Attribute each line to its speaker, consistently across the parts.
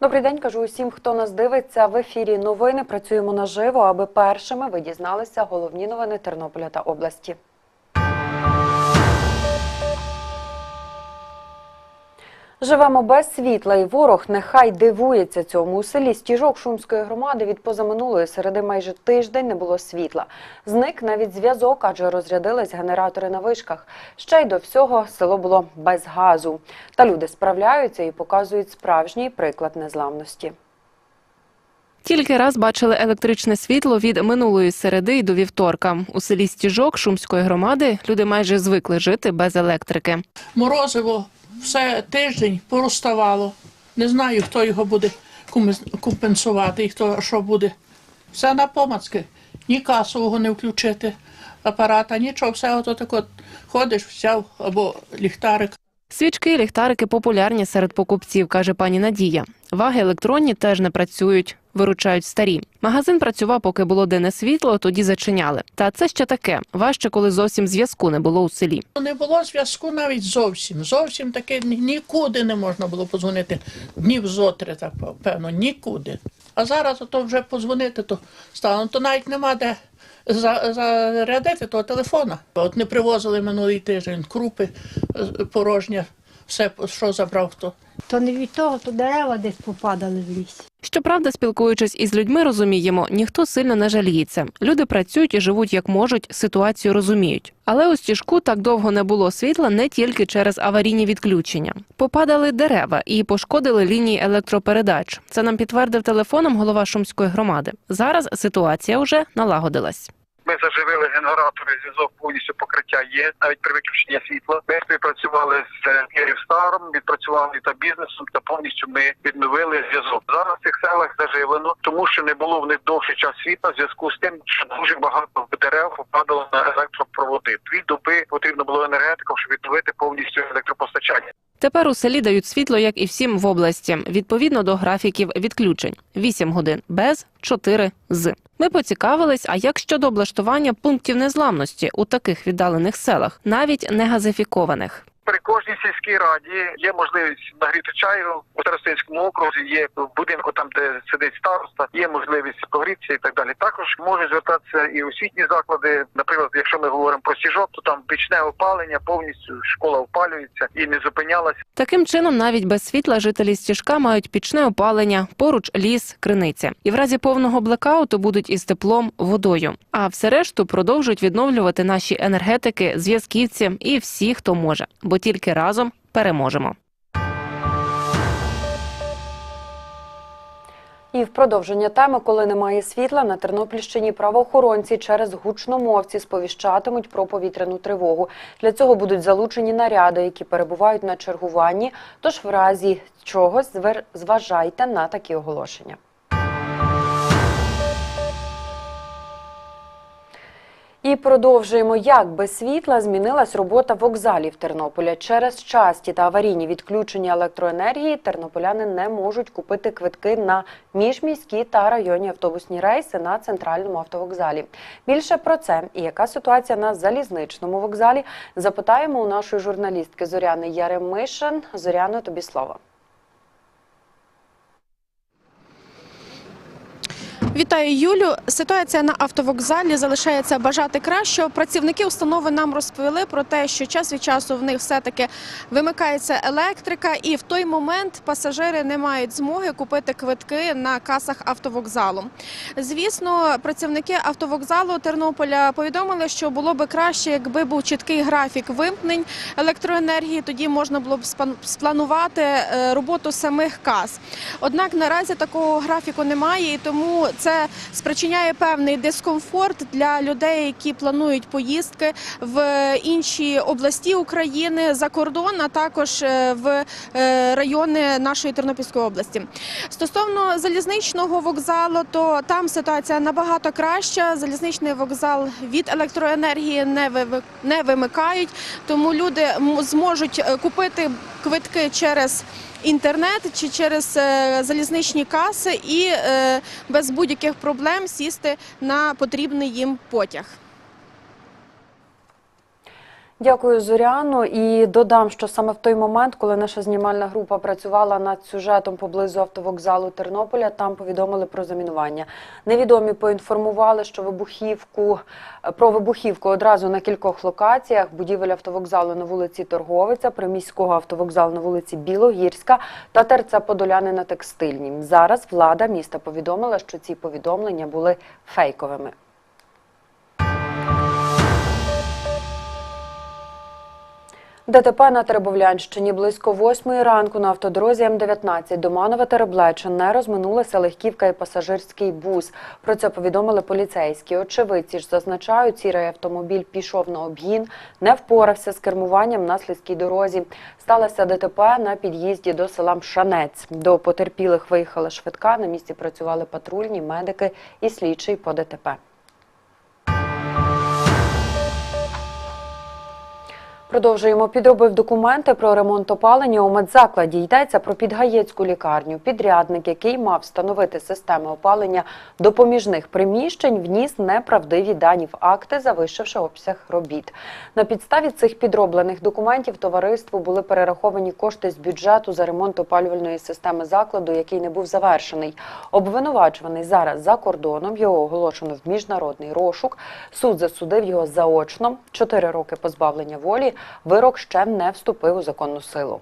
Speaker 1: Добрий день, кажу усім, хто нас дивиться в ефірі. Новини працюємо наживо, аби першими ви дізналися головні новини Тернополя та області. Живемо без світла, і ворог нехай дивується цьому. У селі Стіжок Шумської громади від позаминулої середи майже тиждень не було світла. Зник навіть зв'язок, адже розрядились генератори на вишках. Ще й до всього село було без газу. Та люди справляються і показують справжній приклад незламності.
Speaker 2: Тільки раз бачили електричне світло від минулої середи й до вівторка. У селі Стіжок Шумської громади люди майже звикли жити без електрики.
Speaker 3: Морозиво все тиждень пороставало. Не знаю, хто його буде компенсувати і хто що буде. Все на помацки. Ні касового не включити апарата, нічого, все ото так ходиш, взяв або ліхтарик.
Speaker 2: Свічки, ліхтарики популярні серед покупців, каже пані Надія. Ваги електронні теж не працюють, виручають старі. Магазин працював, поки було денне світло, тоді зачиняли. Та це ще таке важче, коли зовсім зв'язку не було у селі.
Speaker 3: Не було зв'язку навіть зовсім. Зовсім таки ні- нікуди не можна було позвонити. Днів зотри, так певно, нікуди. А зараз то вже позвонити, то стало, то навіть нема де зарядити того телефона. От не привозили минулий тиждень крупи е, порожня, все, що забрав хто.
Speaker 4: То не від того, то дерева десь попадали в лісі.
Speaker 2: Щоправда, спілкуючись із людьми, розуміємо, ніхто сильно не жаліється. Люди працюють і живуть як можуть, ситуацію розуміють. Але у стіжку так довго не було світла не тільки через аварійні відключення. Попадали дерева і пошкодили лінії електропередач. Це нам підтвердив телефоном голова Шумської громади. Зараз ситуація вже налагодилась.
Speaker 5: Ми заживили генератори, зв'язок повністю покриття є, навіть при виключенні світла. Ми співпрацювали з Київстаром, відпрацювали та бізнесом, та повністю ми відновили зв'язок. Зараз в цих селах заживлено, тому що не було в них довший час світла в зв'язку з тим, що дуже багато дерев попадало на електропроводи. Дві доби потрібно було енергетикам, щоб відновити повністю електропостачання.
Speaker 2: Тепер у селі дають світло, як і всім в області, відповідно до графіків відключень: 8 годин без, 4 з. Ми поцікавились, а як щодо облаштування пунктів незламності у таких віддалених селах, навіть не газифікованих.
Speaker 5: При кожній сільській раді є можливість нагріти чаю у Тарасинському окрузі, є в будинку, там де сидить староста, є можливість погрітися і так далі. Також можуть звертатися і освітні заклади. Наприклад, якщо ми говоримо про сіжок, то там пічне опалення повністю школа опалюється і не зупинялася.
Speaker 2: Таким чином, навіть без світла жителі стіжка мають пічне опалення, поруч ліс, криниця. І в разі повного блекауту будуть із теплом, водою. А все решту продовжують відновлювати наші енергетики, зв'язківці і всі, хто може, бо тільки разом переможемо.
Speaker 1: І в продовження теми, коли немає світла, на Тернопільщині правоохоронці через гучномовці сповіщатимуть про повітряну тривогу. Для цього будуть залучені наряди, які перебувають на чергуванні. Тож в разі чогось зважайте на такі оголошення. І продовжуємо, як без світла змінилась робота вокзалів Тернополя. Через часті та аварійні відключення електроенергії тернополяни не можуть купити квитки на міжміські та районні автобусні рейси на центральному автовокзалі. Більше про це і яка ситуація на залізничному вокзалі запитаємо у нашої журналістки Зоряни Яремишин. Зоряно, тобі слово.
Speaker 6: Вітаю Юлю. Ситуація на автовокзалі залишається бажати кращого. Працівники установи нам розповіли про те, що час від часу в них все-таки вимикається електрика, і в той момент пасажири не мають змоги купити квитки на касах автовокзалу. Звісно, працівники автовокзалу Тернополя повідомили, що було би краще, якби був чіткий графік вимкнень електроенергії. Тоді можна було б спланувати е, роботу самих кас. Однак наразі такого графіку немає, і тому це це спричиняє певний дискомфорт для людей, які планують поїздки в інші області України за кордон, а також е, в е, райони нашої Тернопільської області. Стосовно залізничного вокзалу, то там ситуація набагато краща. Залізничний вокзал від електроенергії не вимикають, тому люди зможуть е, купити квитки через. Інтернет чи через е, залізничні каси і е, без будь-яких проблем сісти на потрібний їм потяг.
Speaker 1: Дякую, Зоряно. І додам, що саме в той момент, коли наша знімальна група працювала над сюжетом поблизу автовокзалу Тернополя, там повідомили про замінування. Невідомі поінформували, що вибухівку про вибухівку одразу на кількох локаціях: будівель автовокзалу на вулиці Торговиця, приміського автовокзалу на вулиці Білогірська та ТРЦ Подоляни на Текстильній. Зараз влада міста повідомила, що ці повідомлення були фейковими. ДТП на Теребовлянщині близько восьмої ранку на автодорозі М-19 до Манова Тереблеча не розминулися легківка і пасажирський бус. Про це повідомили поліцейські. Очевидці ж зазначають, сірий автомобіль пішов на обгін, не впорався з кермуванням на слизькій дорозі. Сталося ДТП на під'їзді до села Мшанець. До потерпілих виїхала швидка. На місці працювали патрульні, медики і слідчий по ДТП. Продовжуємо. Підробив документи про ремонт опалення у медзакладі. Йдеться про підгаєцьку лікарню. Підрядник, який мав встановити системи опалення допоміжних приміщень, вніс неправдиві дані в акти, завищивши обсяг робіт. На підставі цих підроблених документів товариству були перераховані кошти з бюджету за ремонт опалювальної системи закладу, який не був завершений. Обвинувачуваний зараз за кордоном. Його оголошено в міжнародний розшук. Суд засудив його заочно. Чотири роки позбавлення волі. Вирок ще не вступив у законну силу.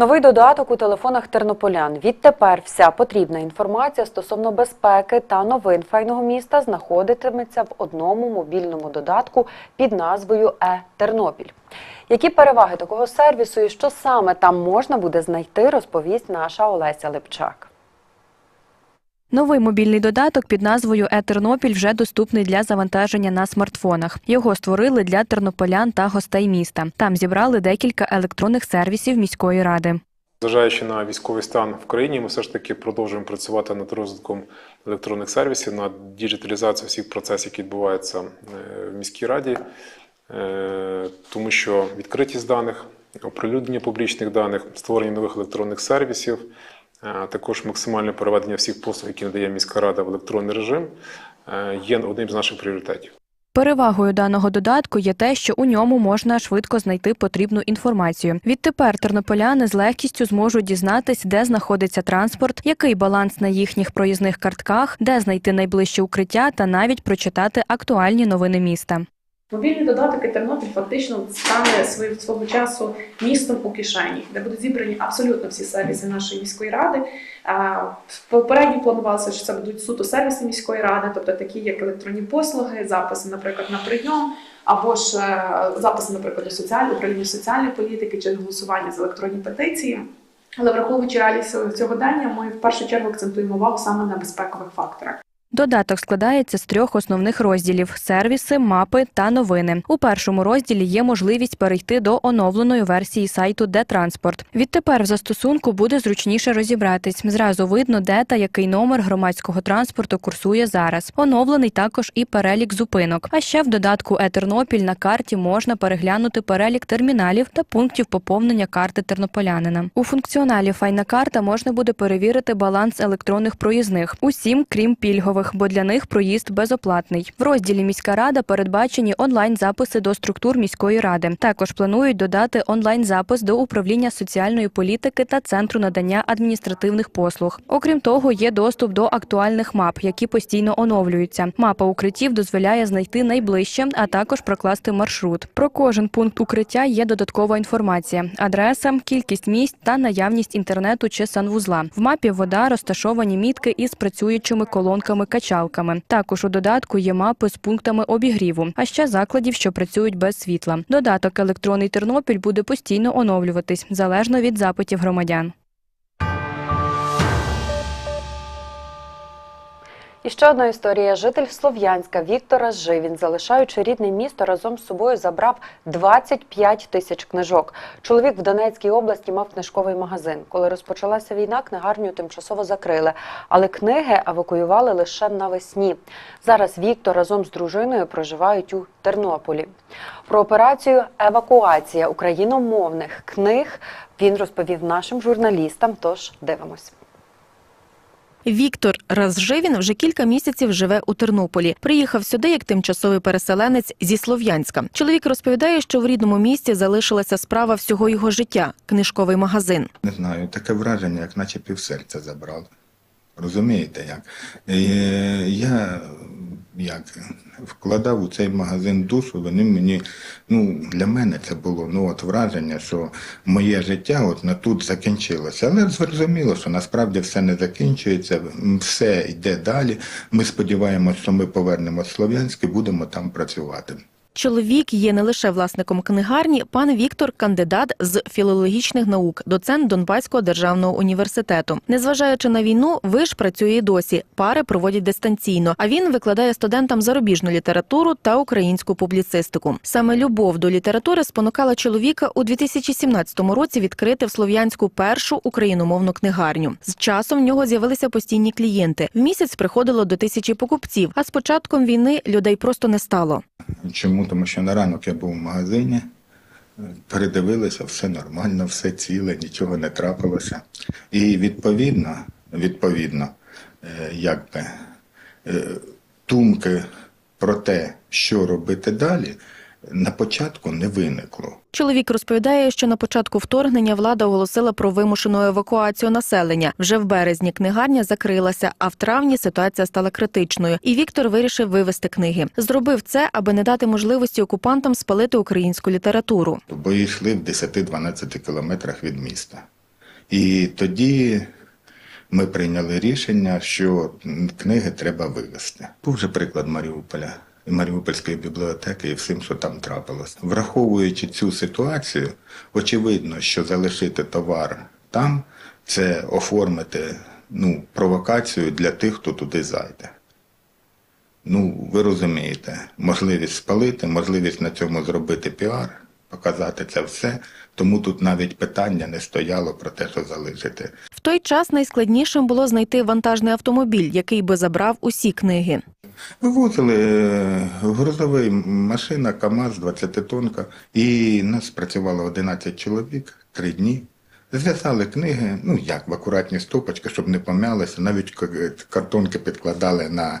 Speaker 1: Новий додаток у телефонах тернополян. Відтепер вся потрібна інформація стосовно безпеки та новин файного міста знаходитиметься в одному мобільному додатку під назвою Е-Тернопіль. Які переваги такого сервісу і що саме там можна буде знайти, розповість наша Олеся Липчак.
Speaker 7: Новий мобільний додаток під назвою «Е-Тернопіль» вже доступний для завантаження на смартфонах. Його створили для тернополян та гостей міста. Там зібрали декілька електронних сервісів міської ради.
Speaker 8: Зважаючи на військовий стан в країні, ми все ж таки продовжуємо працювати над розвитком електронних сервісів, над діджиталізацією всіх процесів, які відбуваються е, в міській раді, Е, тому що відкритість даних, оприлюднення публічних даних, створення нових електронних сервісів, також максимальне переведення всіх послуг, які надає міська рада в електронний режим, е, є одним з наших пріоритетів.
Speaker 7: Перевагою даного додатку є те, що у ньому можна швидко знайти потрібну інформацію. Відтепер тернополяни з легкістю зможуть дізнатись, де знаходиться транспорт, який баланс на їхніх проїзних картках, де знайти найближче укриття та навіть прочитати актуальні новини міста.
Speaker 9: Мобільний додаток Тернопіль фактично стане свого, свого часу містом у кишені, де будуть зібрані абсолютно всі сервіси нашої міської ради. Попередньо планувалося, що це будуть суто сервіси міської ради, тобто такі як електронні послуги, записи, наприклад, на прийом, або ж е, записи, наприклад, до соціальної управління соціальної політики чи голосування за електронні петиції. Але враховуючи реалії сьогодення, ми в першу чергу акцентуємо увагу саме на безпекових факторах.
Speaker 7: Додаток складається з трьох основних розділів: сервіси, мапи та новини. У першому розділі є можливість перейти до оновленої версії сайту Детранспорт. Відтепер в застосунку буде зручніше розібратись. Зразу видно, де та який номер громадського транспорту курсує зараз. Оновлений також і перелік зупинок. А ще в додатку Е-Тернопіль на карті можна переглянути перелік терміналів та пунктів поповнення карти тернополянина. У функціоналі Файна карта можна буде перевірити баланс електронних проїзних, усім крім пільгових, бо для них проїзд безоплатний. В розділі міська рада передбачені онлайн-записи до структур міської ради. Також планують додати онлайн-запис до управління соціальної політики та центру надання адміністративних послуг. Окрім того, є доступ до актуальних мап, які постійно оновлюються. Мапа укриттів дозволяє знайти найближче, а також прокласти маршрут. Про кожен пункт укриття є додаткова інформація: адреса, кількість місць та наявність інтернету чи санвузла. В мапі вода розташовані мітки із працюючими колонками качалками. Також у додатку є мапи з пунктами обігріву, а ще закладів, що працюють без світла. Додаток електронний Тернопіль буде постійно оновлюватись залежно від запитів громадян.
Speaker 1: І ще одна історія. Житель Слов'янська Віктор Живін, залишаючи рідне місто, разом з собою забрав 25 тисяч книжок. Чоловік в Донецькій області мав книжковий магазин. Коли розпочалася війна, книгарню тимчасово закрили, але книги евакуювали лише навесні. Зараз Віктор разом з дружиною проживають у Тернополі. Про операцію евакуація україномовних книг він розповів нашим журналістам. Тож дивимось.
Speaker 10: Віктор Разживін вже кілька місяців живе у Тернополі. Приїхав сюди як тимчасовий переселенець зі Слов'янська. Чоловік розповідає, що в рідному місті залишилася справа всього його життя книжковий магазин.
Speaker 11: Не знаю, таке враження, як наче півсерця забрали. Розумієте, як? Е, Я як вкладав у цей магазин душу, вони мені, ну, для мене це було ну, от враження, що моє життя от на тут закінчилося. Але зрозуміло, що насправді все не закінчується, все йде далі. Ми сподіваємося, що ми повернемо Слов'янськ і будемо там працювати.
Speaker 10: Чоловік є не лише власником книгарні. Пан Віктор кандидат з філологічних наук, доцент Донбаського державного університету. Незважаючи на війну, виш працює і досі. Пари проводять дистанційно. А він викладає студентам зарубіжну літературу та українську публіцистику. Саме любов до літератури спонукала чоловіка у 2017 році відкрити в Слов'янську першу україномовну книгарню. З часом в нього з'явилися постійні клієнти. В місяць приходило до тисячі покупців. А з початком війни людей просто не стало.
Speaker 11: Чому? Тому що на ранок я був в магазині, е, передивилися, все нормально, все ціле, нічого не трапилося. І відповідно, відповідно, е, якби, е, думки про те, що робити далі, на початку не виникло.
Speaker 10: Чоловік розповідає, що на початку вторгнення влада оголосила про вимушену евакуацію населення. Вже в березні книгарня закрилася, а в травні ситуація стала критичною. І Віктор вирішив вивезти книги. Зробив це, аби не дати можливості окупантам спалити українську літературу.
Speaker 11: Бої йшли в 10-12 кілометрах від міста. І тоді ми прийняли рішення, що книги треба вивезти. Був вже приклад Маріуполя. Маріупольської бібліотеки і всім, що там трапилось. Враховуючи цю ситуацію, очевидно, що залишити товар там це оформити ну, провокацію для тих, хто туди зайде. Ну, ви розумієте, можливість спалити, можливість на цьому зробити піар, показати це все. Тому тут навіть питання не стояло про те, що залишити.
Speaker 10: В той час найскладнішим було знайти вантажний автомобіль, який би забрав усі книги.
Speaker 11: Вивозили е, грузовий машина, КАМАЗ, 20-тонка, і нас працювало 11 чоловік, 3 дні. Зв'язали книги, ну як, в акуратні стопочки, щоб не пом'ялися, навіть картонки підкладали на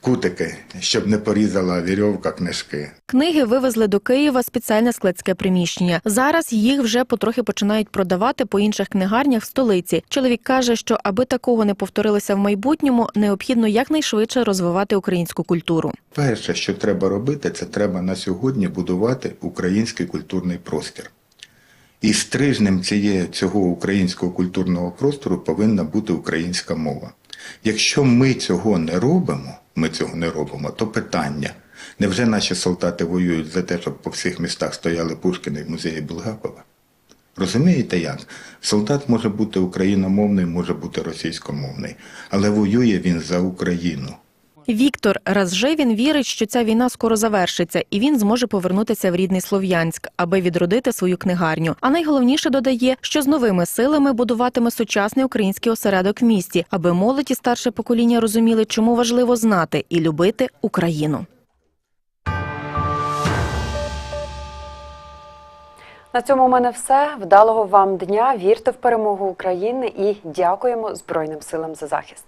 Speaker 11: кутики, щоб не порізала вірьовка книжки.
Speaker 10: Книги вивезли до Києва спеціальне складське приміщення. Зараз їх вже потрохи починають продавати по інших книгарнях в столиці. Чоловік каже, що аби такого не повторилося в майбутньому, необхідно якнайшвидше розвивати українську культуру.
Speaker 11: Перше, що треба робити, це треба на сьогодні будувати український культурний простір. І стрижнем цієї, цього українського культурного простору повинна бути українська мова. Якщо ми цього не робимо, ми цього не робимо, то питання. Невже наші солдати воюють за те, щоб по всіх містах стояли Пушкіни в музеї Булгакова? Розумієте як? Солдат може бути україномовний, може бути російськомовний, але воює він за Україну.
Speaker 10: Віктор Разжевін вірить, що ця війна скоро завершиться, і він зможе повернутися в рідний Слов'янськ, аби відродити свою книгарню. А найголовніше додає, що з новими силами будуватиме сучасний український осередок в місті, аби молодь і старше покоління розуміли, чому важливо знати і любити Україну.
Speaker 1: На цьому у мене все. Вдалого вам дня. Вірте в перемогу України і дякуємо Збройним силам за захист.